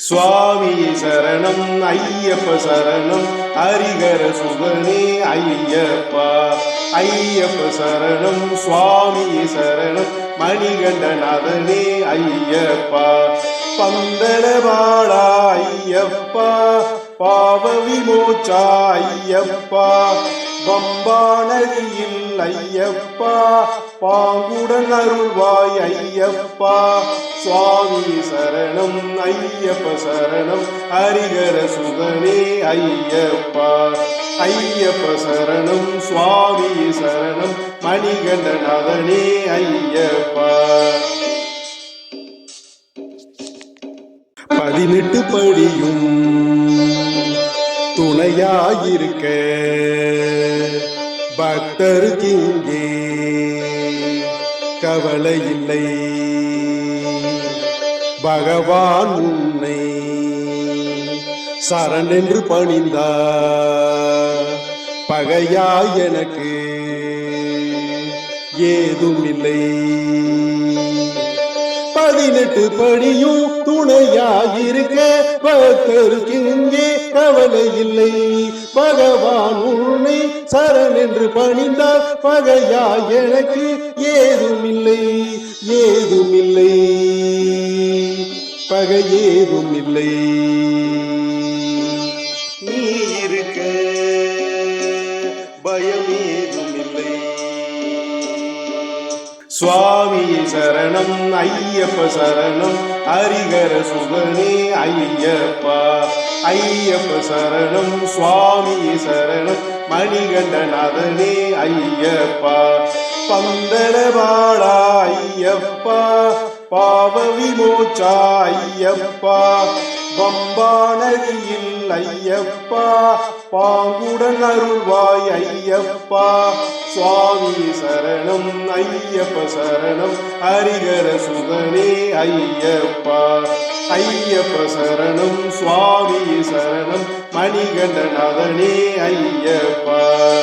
சுவாமி சரணம் ஐயப்ப சரணம் ஹரிகர சுகனே ஐயப்பா. ஐயப்ப சரணம் சுவாமி சரணம் மணிகண்டநாதனே ஐயப்பா. பந்தனபாடா ஐயப்பா பாவ விமோச்சா ஐயப்பா. பம்பானதியில் ஐயப்பா பாங்குடன் அருள்வாய் ஐயப்பா. சுவாமி சரணம் ஐயப்ப சரணம் ஹரிகர சுதனே ஐயப்பா. ஐயப்ப சரணம் சுவாமி சரணம் மணிகண்டநாதனே ஐயப்பா. பதினெட்டு படியும் துணையாயிருக்க. பக்தருக்கு இங்கே கவலை இல்லை. பகவான் உன்னை சரண் என்று பணிந்தா பகையா எனக்கு ஏதும் இல்லை. பதினெட்டு படியும் துணையாயிருக்க பக்தருக்கு இங்கே கவலை இல்லை. பகவான் உன்னை சரண் என்று பணிந்தால் பகையா எனக்கு ஏதுமில்லை ஏதுமில்லை. பகை ஏதுமில்லை. நீ இருக்க பயம் ஏதுமில்லை. இல்லை சுவாமி சரணம் ஐயப்ப சரணம் ஹரிகர சுகனே ஐயப்பா. ஐயப்ப சரணம் சுவாமி சரணம் மணிகண்டநாதனே ஐயப்பா. பந்தனபாடா ஐயப்பா பாவ விமோச்சா ஐயப்பா. பம்பானதியில் ஐயப்பா பாங்குடன் அருள்வாய் ஐயப்பா. சுவாமி சரணம் ஐயப்ப சரணம் ஹரிகர சுதனே ஐயப்பா. ஐயப்ப சரணம் சுவாமி சரணம் மணிகண்டநாதனே ஐயப்பா.